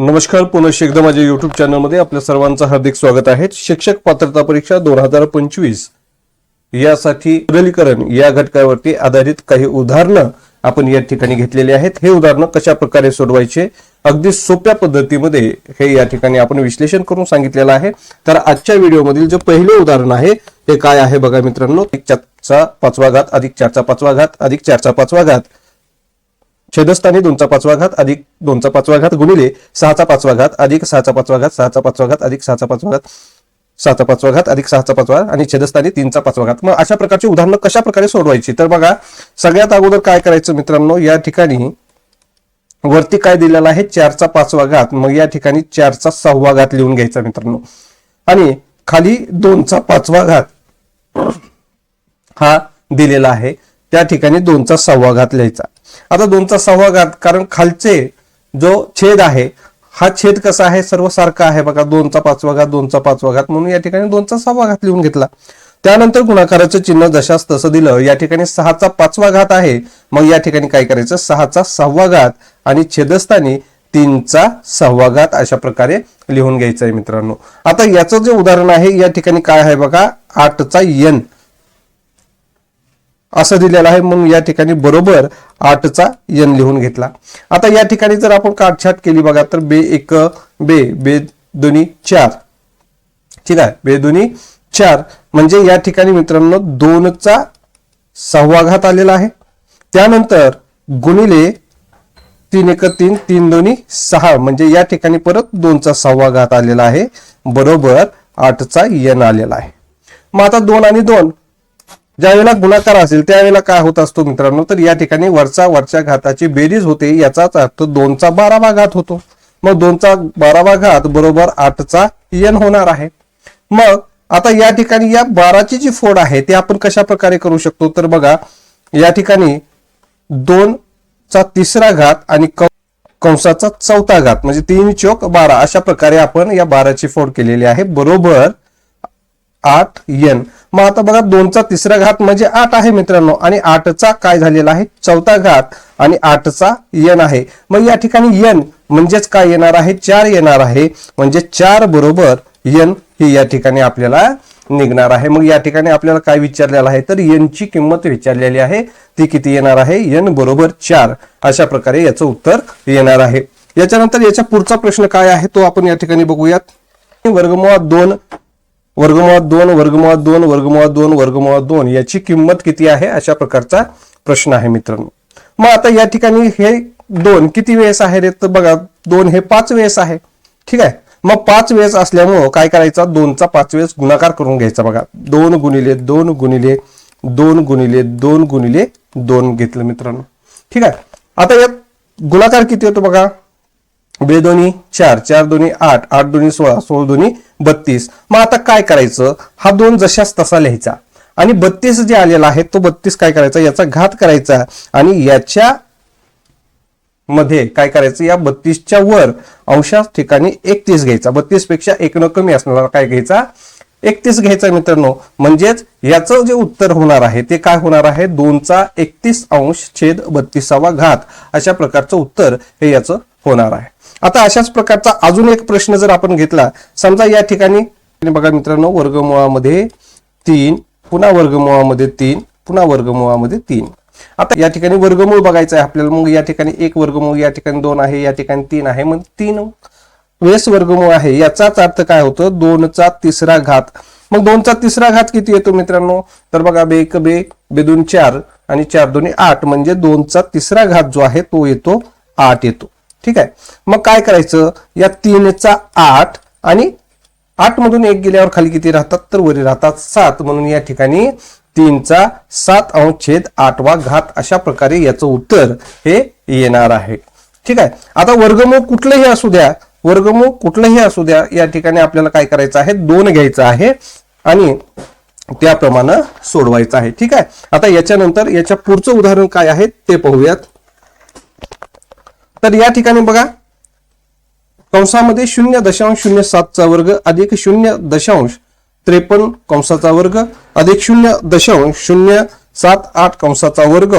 नमस्कार पुनश एकदा माझ्या युट्यूब चॅनलमध्ये आपल्या सर्वांचं हार्दिक स्वागत आहे. शिक्षक पात्रता परीक्षा दोन हजार पंचवीस यासाठी सरलीकरण या घटकावरती आधारित काही उदाहरणं आपण या ठिकाणी घेतलेली आहेत. हे उदाहरणं कशा प्रकारे सोडवायचे? अगदी सोप्या पद्धतीमध्ये हे या ठिकाणी आपण विश्लेषण करून सांगितलेलं आहे. तर आजच्या व्हिडिओमधील जे पहिले उदाहरण आहे ते काय आहे बघा मित्रांनो? एक चारचा पाचवा घात अधिक चारचा पाचवा घात अधिक चारचा पाचवा घात. छेदस्थानी दोनचा पाचवा घात अधिक दोनचा पाचवा घात गुणिले सहाचा पाचवा घात अधिक सहाचा पाचवा घात सहाचा पाचवा घात अधिक सहाचा पाचवा घात सहाचा पाचवा घात अधिक सहाचा पाचवा आणि छेदस्थानी तीनचा पाचवा घात. मग अशा प्रकारची उदाहरणं कशा प्रकारे सोडवायची? तर बघा सगळ्यात अगोदर काय करायचं मित्रांनो? या ठिकाणी वरती काय दिलेलं आहे? चारचा पाचवा घात. मग या ठिकाणी चारचा सहावा घात लिहून घ्यायचा मित्रांनो. आणि खाली दोनचा पाचवा घात हा दिलेला आहे. त्या ठिकाणी दोनचा सहावा घात लिहायचा. आता दोनचा सहावा घात कारण खालचे जो छेद आहे हा छेद कसा आहे? सर्व सारखा आहे बघा. दोनचा पाचवा घात दोनचा पाचवा घात म्हणून या ठिकाणी दोनचा सहावा घात लिहून घेतला. त्यानंतर गुणाकाराचं चिन्ह जशास तसं दिलं या ठिकाणी सहाचा पाचवा घात आहे. मग या ठिकाणी काय करायचं? सहाचा सहावा घात आणि छेदस्थानी तीनचा सहावा घात अशा प्रकारे लिहून घ्यायचं आहे मित्रांनो. आता याचं जे उदाहरण आहे या ठिकाणी काय आहे बघा? आठचा यन असं दिलेलं आहे. म्हणून या ठिकाणी बरोबर आठचा यन लिहून घेतला. आता या ठिकाणी जर आपण काटछाट केली बघा तर बे एक बे बे दोन्ही चार. ठीक आहे? बे दोन्ही चार. म्हणजे या ठिकाणी मित्रांनो दोनचा सहावा घात आलेला आहे. त्यानंतर गुणिले तीन एक तीन तीन दोन्ही सहा. म्हणजे या ठिकाणी परत दोनचा सहावा घात आलेला आहे. बरोबर आठचा यन आलेला आहे. मग आता दोन आणि दोन. ज्यावेळेला गुणाकार असेल त्यावेळेला काय होत असतो मित्रांनो? तर या ठिकाणी वरचा वरच्या घाताची बेरीज होते याचाच अर्थ दोनचा बारावा घात होतो. मग दोनचा बारावा घात बरोबर आठचा यन होणार आहे. मग आता या ठिकाणी या बाराची जी फोड आहे ती आपण कशा प्रकारे करू शकतो? तर बघा या ठिकाणी दोनचा तिसरा घात आणि कंसाचा चौथा घात म्हणजे तीन चौक बारा अशा प्रकारे आपण या बाराची फोड केलेली आहे. बरोबर आठ यन. मग आता बघा दोनचा तिसरा घात म्हणजे आठ आहे मित्रांनो. आणि आठचा काय झालेला आहे? चौथा घात आणि आठचा यन आहे. मग या ठिकाणी यन म्हणजेच काय येणार आहे? चार येणार आहे. म्हणजे चार बरोबर यन ही या ठिकाणी आपल्याला निघणार आहे. मग या ठिकाणी आपल्याला काय विचारलेलं आहे? तर एन ची किंमत विचारलेली आहे. ती किती येणार आहे? यन बरोबर चार. अशा प्रकारे याचं उत्तर येणार आहे. याच्यानंतर याच्या पुढचा प्रश्न काय आहे? तो आपण या ठिकाणी बघूयात. वर्गमुळात दोन वर्गमुळात दोन वर्गमुळात दोन वर्गमुळात दोन वर्गमुळात दोन याची किंमत किती आहे अशा प्रकारचा प्रश्न आहे मित्रांनो. मग आता या ठिकाणी हे दोन किती वेळेस आहे रे? तर बघा दोन हे पाच वेळेस आहे. ठीक आहे? मग पाच वेळेस असल्यामुळं काय करायचा? दोनचा पाच वेळेस गुणाकार करून घ्यायचा बघा. दोन गुणिले दोन गुणिले दोन गुणिले दोन गुणिले दोन घेतलं मित्रांनो. ठीक आहे? आता यात गुणाकार किती होतो बघा? बे दोन्ही चार चार दोन्ही आठ आठ दोन्ही सोळा सोळा दोन्ही बत्तीस. मग आता काय करायचं? हा दोन जशाच तसा लिहायचा. आणि बत्तीस जे आलेला आहे तो बत्तीस काय करायचा? याचा घात करायचा. आणि याच्या मध्ये काय करायचं? या बत्तीसच्या वर अंशा ठिकाणी एकतीस घ्यायचा. बत्तीसपेक्षा एक न कमी असणारा काय घ्यायचा? एकतीस घ्यायचा मित्रांनो. म्हणजेच याचं जे उत्तर होणार आहे ते काय होणार आहे? दोनचा एकतीस अंश छेद बत्तीसावा घात. अशा प्रकारचं उत्तर हे याचं होणार आहे. आता अशाच प्रकारचा अजून एक प्रश्न जर आपण घेतला समजा या ठिकाणी बघा मित्रांनो वर्गमुळामध्ये तीन पुन्हा वर्गमुळामध्ये तीन पुन्हा वर्गमुळामध्ये तीन. आता या ठिकाणी वर्गमूळ बघायचं आहे आपल्याला मग या ठिकाणी एक वर्गमूळ या ठिकाणी दोन आहे या ठिकाणी तीन आहे मग तीन वेळेस वर्गमूळ आहे. याचाच अर्थ काय होतं? दोनचा तिसरा घात. मग दोनचा तिसरा घात किती येतो मित्रांनो? तर बघा बे एक बे बेदोन चार आणि चार दोन्ही आठ. म्हणजे दोनचा तिसरा घात जो आहे तो येतो आठ येतो. ठीक आहे? मग काय करायचं? या तीनचा आठ आणि आठ मधून एक गेल्यावर खाली किती राहतात? तर वरी राहतात सात. म्हणून या ठिकाणी तीनचा सात अंश छेद आठवा घात अशा प्रकारे याचं उत्तर हे येणार आहे. ठीक आहे? आता वर्गमूळ कुठलंही असू द्या वर्गमूळ कुठलंही असू द्या या ठिकाणी आपल्याला काय करायचं आहे? दोन घ्यायचं आहे आणि त्याप्रमाणे सोडवायचं आहे. ठीक आहे? आता याच्यानंतर याच्या पुढचं उदाहरण काय आहे ते पाहूयात. तर या ठिकाणी बघा. कंसामध्ये शून्य दशांश शून्य सातचा वर्ग अधिक शून्य दशांश त्रेपन्न कंसाचा वर्ग अधिक शून्य दशांश शून्य सात आठ कंसाचा वर्ग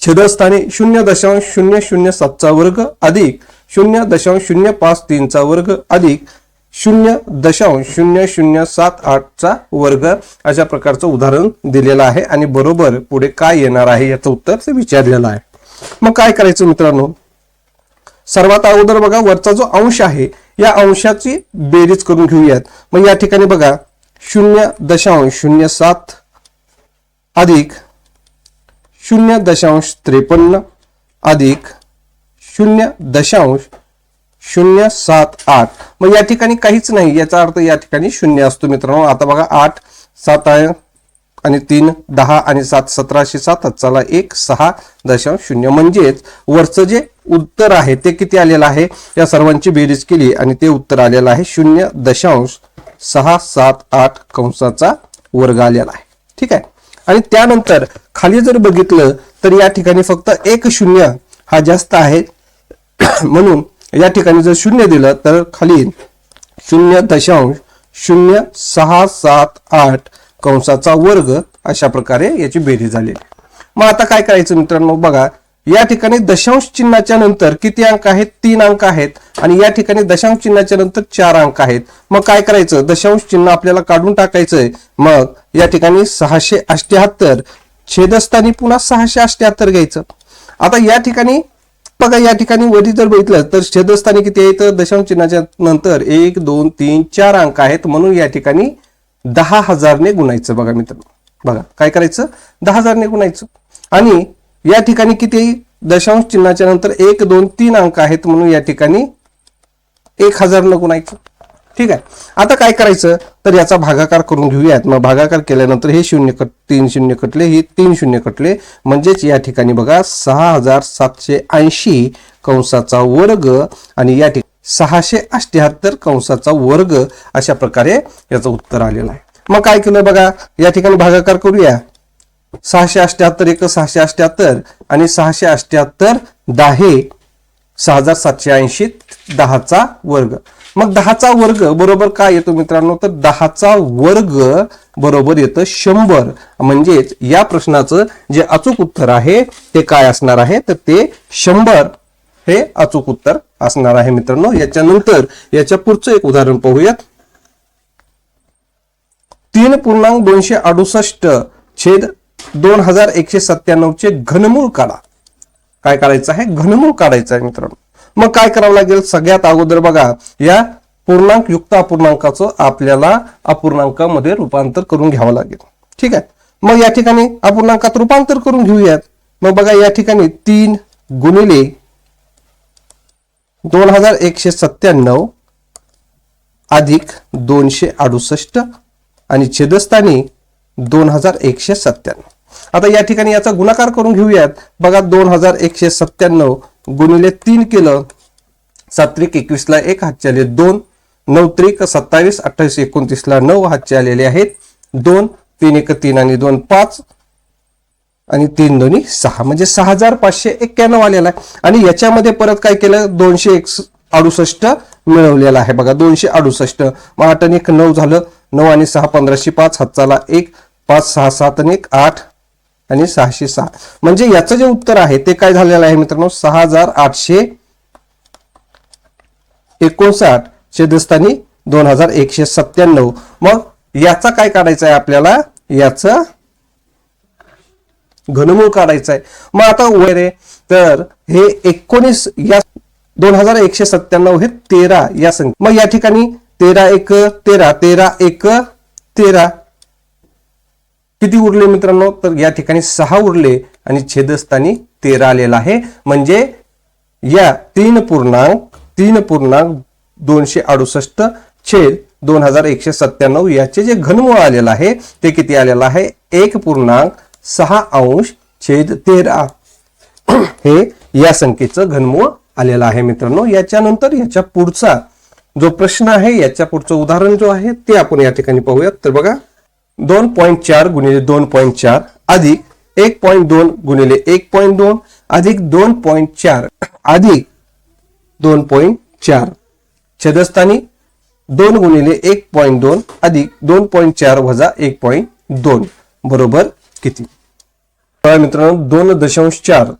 छेदस्थानी शून्य दशांश शून्य शून्य सातचा वर्ग अधिक शून्य दशांश शून्य पाच तीनचा वर्ग अधिक शून्य दशांश शून्य शून्य सात आठचा वर्ग अशा प्रकारचं उदाहरण दिलेलं आहे आणि बरोबर पुढे काय येणार आहे याचं उत्तर ते विचारलेलं आहे. मग काय करायचं मित्रांनो? सर्वात अगोदर बघा वरचा जो अंश आहे या अंशाची बेरीज करून घेऊयात. मग या ठिकाणी बघा शून्य दशांश शून्य सात अधिक शून्य दशांश त्रेपन्न अधिक शून्य दशांश शून्य सात आठ. मग या ठिकाणी काहीच नाही याचा अर्थ या ठिकाणी शून्य असतो मित्रांनो. आता बघा आठ सात आहे. आणि तीन दहा आणि सात सतराशे सात चला एक सहा दशांश शून्य. म्हणजेच वरचं जे उत्तर आहे ते किती आलेलं आहे? या सर्वांची बेरीज केली आणि ते उत्तर आलेलं आहे शून्य दशांश सहा सात आठ कंसाचा वर्ग आलेला आहे. ठीक आहे? आणि त्यानंतर खाली जर बघितलं तर या ठिकाणी फक्त एक शून्य हा जास्त आहे. म्हणून या ठिकाणी जर शून्य दिलं तर खाली शून्य दशांश शून्य सहा सात आठ कंसाचा वर्ग अशा प्रकारे याची बेरीज झाली मग आता काय करायचं मित्रांनो? बघा या ठिकाणी दशांश चिन्हाच्या नंतर किती अंक आहेत? तीन अंक आहेत. आणि या ठिकाणी दशांश चिन्हाच्या नंतर चार अंक आहेत. मग काय करायचं? दशांश चिन्ह आपल्याला काढून टाकायचंय. मग या ठिकाणी सहाशे अष्ट्याहत्तर छेदस्थानी पुन्हा सहाशे अष्ट्याहत्तर घ्यायचं. आता या ठिकाणी बघा या ठिकाणी वरी जर बघितलं तर छेदस्थानी किती आहे तर दशांश चिन्हाच्या नंतर एक दोन तीन चार अंक आहेत. म्हणून या ठिकाणी दहा हजारने गुणायचं बघा मित्रांनो. बघा काय करायचं? दहा हजारने गुणायचं. आणि या ठिकाणी किती? दशांश चिन्हाच्या नंतर एक दोन तीन अंक आहेत म्हणून या ठिकाणी एक हजार न गुणायचं. ठीक आहे? आता काय करायचं? तर याचा भागाकार करून घेऊयात. मग भागाकार केल्यानंतर हे शून्य कट तीन शून्य कटले हे तीन शून्य कटले. म्हणजेच या ठिकाणी बघा सहा हजार सातशे ऐंशी कंसाचा वर्ग आणि या ठिकाणी सहाशे अष्ट्याहत्तर कंसाचा वर्ग अशा प्रकारे याचं उत्तर आलेलं आहे. मग काय केलं बघा? या ठिकाणी भागाकार करूया. सहाशे अष्ट्याहत्तर एक सहाशे अष्ट्याहत्तर आणि सहाशे अष्ट्याहत्तर दहा सहा हजार सातशे ऐंशी दहाचा वर्ग. मग दहाचा वर्ग बरोबर काय येतो मित्रांनो? तर दहाचा वर्ग बरोबर येतं शंभर. म्हणजेच या प्रश्नाचं जे अचूक उत्तर आहे ते काय असणार आहे? तर ते शंभर हे अचूक उत्तर असणार आहे मित्रांनो. याच्यानंतर याच्या पुढचं एक उदाहरण पाहूयात. तीन पूर्णांक दोनशे अडुसष्ट छेद दोन हजार एकशे सत्त्याण्णव चे घनमूळ काढा. काय करायचं आहे? घनमूळ काढायचं आहे मित्रांनो. मग काय करावं लागेल? सगळ्यात अगोदर बघा या पूर्णांक युक्त अपूर्णांकाचं आपल्याला अपूर्णांकामध्ये रूपांतर करून घ्यावं लागेल. ठीक आहे? मग या ठिकाणी अपूर्णांकात रूपांतर करून घेऊयात. मग बघा या ठिकाणी तीन गुणिले दोन हजार एकशे सत्त्याण्णव अधिक दोनशे अडुसष्ट आणि छेदस्थानी दोन हजार एकशे सत्त्याण्णव. आता या ठिकाणी याचा गुणाकार करून घेऊयात. बघा दोन हजार एकशे सत्त्याण्णव गुणिले तीन केलं सात्विक एकवीसला एक हातचे आले दोन नऊ त्रिक सत्तावीस अठ्ठावीस एकोणतीसला नऊ हातचे आलेले आहेत दोन तीन एक तीन आणि दोन पाच. आणि तीन दोन्ही सहा. म्हणजे सहा हजार पाचशे एक्क्याण्णव आलेला आहे. आणि याच्यामध्ये परत काय केलं? दोनशे एक अडुसष्ट मिळवलेलं आहे. बघा दोनशे अडुसष्ट. मग आठ आणि एक नऊ झालं. नऊ आणि सहा पंधराशे पाच. हातचाला एक पाच सहा सात आणि एक आठ आणि सहाशे सहा. म्हणजे याचं जे उत्तर आहे ते काय झालेलं आहे मित्रांनो? सहा हजार आठशे एकोणसाठ छेदस्थानी दोन हजार एकशे सत्त्याण्णव. मग याचा काय काढायचा आहे आपल्याला? याचं घनमूळ काढायचं आहे मग आता वगैरे तर हे एकोणीस या दोन हजार एकशे सत्त्याण्णव हे तेरा या संख्या. मग या ठिकाणी तेरा एक तेरा तेरा एक तेरा. किती उरले मित्रांनो? तर या ठिकाणी सहा उरले आणि छेदस्थानी तेरा आलेला आहे. म्हणजे या तीन पूर्णांक तीन पूर्णांक दोनशे अडुसष्ट छेद दोन हजार एकशे सत्त्याण्णव याचे जे घनमूळ आलेलं आहे ते किती आलेलं आहे? एक पूर्णांक सहा अंश छेद तेरा. हे या संख्येचं घनमूळ आलेलं आहे मित्रांनो. याच्यानंतर याच्या पुढचा जो प्रश्न आहे याच्या पुढचं उदाहरण जो आहे ते आपण या ठिकाणी पाहूयात. तर बघा दोन पॉईंट चार गुणिले दोन पॉईंट चार अधिक एक पॉईंट दोन गुणिले एक पॉईंट दोन अधिक दोन पॉईंट चार अधिक दोन पॉईंट चार. छेदस्थानी दोन गुणिले एक पॉईंट दोन अधिक दोन पॉईंट चार वजा एक पॉईंट दोन. बरोबर? किती? मित्रांनो दोन दशांश चार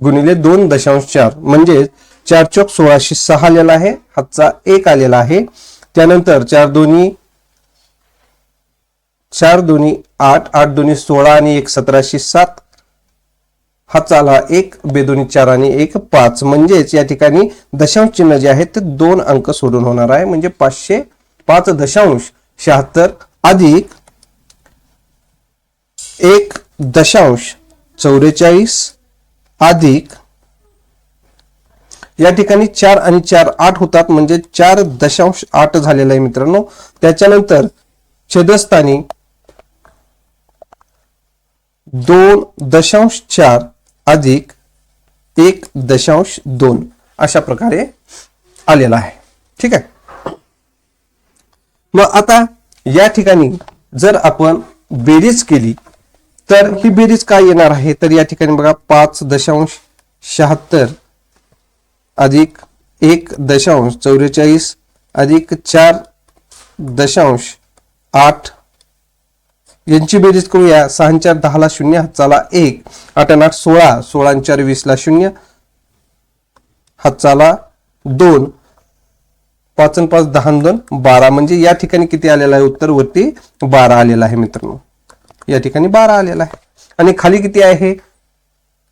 गुणिले दोन दशांश चार म्हणजे चार चौक सोळाशे सहा आलेला आहे. हातचा एक आलेला आहे. त्यानंतर चार दोन्ही चार दोन्ही आठ आठ दोन्ही सोळा आणि एक सतराशे सात. हातचा आला एक बेदोनी चार आणि एक पाच. म्हणजेच या ठिकाणी दशांश चिन्ह जे आहे ते दोन अंक सोडून होणार आहे. म्हणजे पाचशे पाच दशांश शहात्तर अधिक एक दशांश चौवेचाळीस अधिक या ठिकाणी चार आणि चार आठ होतात म्हणजे चार दशांश आठ झालेला आहे मित्रांनो. त्याच्यानंतर छेदस्थानी दोन दशांश चार अधिक एक दशांश दोन अशा प्रकारे आलेला आहे. ठीक आहे? मग आता या ठिकाणी जर आपण बेरीज केली तर ही बेरीज काय येणार आहे? तर या ठिकाणी बघा पाच दशांश शहात्तर अधिक एक दशांश चौवेचाळीस अधिक चार दशांश आठ. यांची बेरीज करूया. सहा चार दहाला शून्य हातचाला एक. आठ आणि आठ सोळा. सोळा चार वीसला शून्य हातचाला दोन. पाच आणि पाच दहा दोन बारा. म्हणजे या ठिकाणी किती आलेला आहे? उत्तर वरती बारा आलेला आहे मित्रांनो. या ठिकाणी बारा आलेला आहे. आणि खाली किती आहे?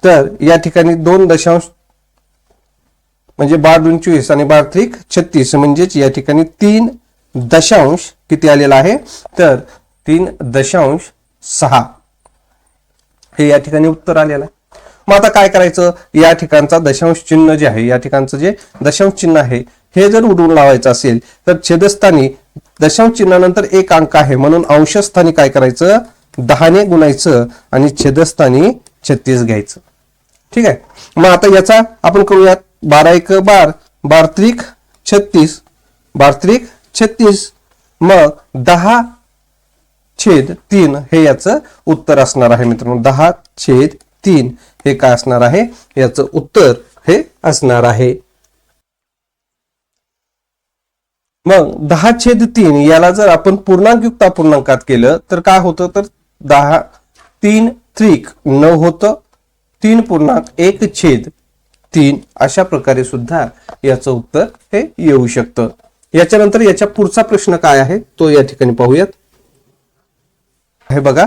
तर या ठिकाणी दोन दशांश म्हणजे बार दोन चोवीस आणि बार त्रिक छत्तीस म्हणजेच या ठिकाणी तीन दशांश किती आलेला आहे? तर तीन दशांश सहा. हे या ठिकाणी उत्तर आलेलं आहे. मग आता काय करायचं? या ठिकाणचा दशांश चिन्ह जे आहे या ठिकाणचं जे दशांश चिन्ह आहे हे जर उडवून लावायचं असेल तर छेदस्थानी दशांश चिन्हानंतर एक अंक आहे. म्हणून अंशस्थानी काय करायचं? दहाने गुणायचं आणि छेदस्थानी छत्तीस घ्यायचं. ठीक आहे? मग आता याचा आपण करूयात बारा एक बार बार त्रिक छत्तीस बार त्रिक छत्तीस. मग दहा छेद तीन हे याचं उत्तर असणार आहे मित्रांनो. दहा छेद तीन हे काय असणार आहे? याचं उत्तर हे असणार आहे. मग दहा छेद तीन याला जर आपण पूर्णांकयुक्त अपूर्णांकात केलं तर काय होतं? तर दहा तीन त्रिक नऊ होतं तीन पूर्णांक एक छेद तीन अशा प्रकारे सुद्धा याचं उत्तर हे येऊ शकतं. याच्यानंतर याच्या पुढचा प्रश्न काय आहे तो या ठिकाणी पाहूयात. हे बघा.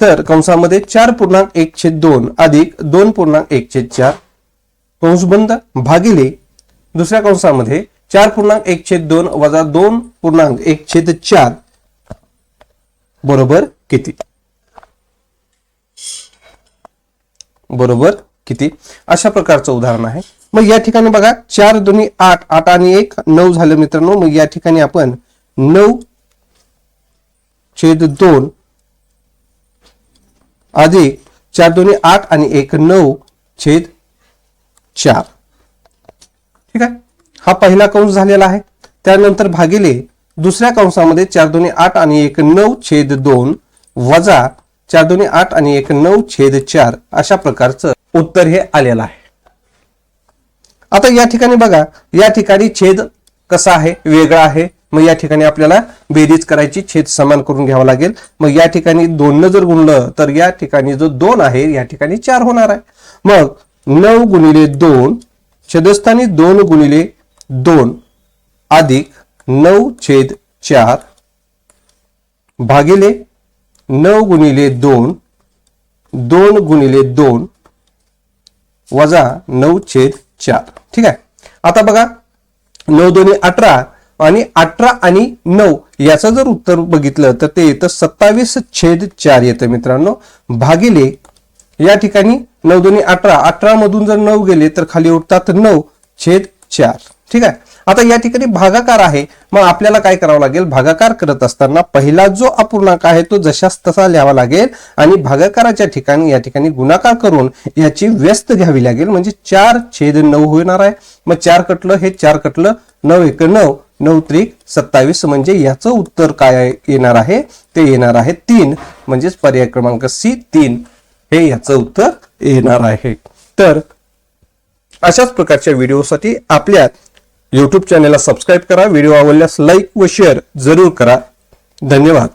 तर कंसामध्ये चार पूर्णांक एक छेद दोन अधिक दोन पूर्णांक एक छेद चार. कंसबंद भागिले दुसऱ्या कंसामध्ये चार पूर्णांक एक छेद दोन वजा दोन पूर्णांक एक छेद चार. बरोबर किती? बरोबर? किती? अशा प्रकारचं उदाहरण आहे. मग या ठिकाणी बघा चार दोन्ही आठ आठ आणि एक नऊ झालं मित्रांनो. मग या ठिकाणी आपण नऊ छेद दोन अधिक चार दोन्ही आठ आणि एक नऊ छेद चार. ठीक आहे? हा पहिला कंस झालेला आहे. त्यानंतर भागिले दुसऱ्या कंसामध्ये चार दोन्ही आठ आणि एक नऊ छेद दोन वजा चार दोन्ही आठ आणि एक नऊ छेद चार अशा प्रकारचं उत्तर हे आलेलं आहे. आता या ठिकाणी बघा या ठिकाणी छेद कसा आहे? वेगळा आहे. मग या ठिकाणी आपल्याला बेरीज करायची छेद समान करून घ्यावा लागेल. मग या ठिकाणी दोन जर गुणलं तर या ठिकाणी जो दोन आहे या ठिकाणी चार होणार आहे. मग नऊ गुणिले दोन छेदस्थानी दोन गुणिले दोन अधिक नऊ छेद चार भागिले नऊ गुणिले दोन दोन गुणिले दोन वजा नऊ छेद चार. ठीक आहे? आता बघा नऊ दोन्ही अठरा आणि अठरा आणि नऊ याचं जर उत्तर बघितलं तर ते येतं सत्तावीस छेद चार येतं मित्रांनो. भागिले या ठिकाणी नऊ दोन्ही अठरा अठरा मधून जर नऊ गेले तर खाली उठतात नऊ छेद चार. ठीक आहे? आता या ठिकाणी भागाकार आहे. मग आपल्याला काय करावं लागेल? भागाकार करत असताना पहिला जो अपूर्णांक आहे तो जशास तसा लिहावा लागेल आणि भागाकाराच्या ठिकाणी या ठिकाणी गुणाकार करून याची व्यस्त घ्यावी लागेल. म्हणजे चार छेद नऊ होणार आहे. मग चार कटलं हे चार कटलं नऊ एक नऊ नऊ त्रिक सत्तावीस म्हणजे याचं उत्तर काय येणार आहे? ते येणार आहे तीन. म्हणजेच पर्याय क्रमांक सी तीन. हे याचं उत्तर येणार आहे. तर अशाच प्रकारच्या व्हिडिओसाठी आपल्या यूट्यूब चॅनेलला सबस्क्राईब करा. व्हिडिओ आवडल्यास लाईक व शेअर जरूर करा. धन्यवाद.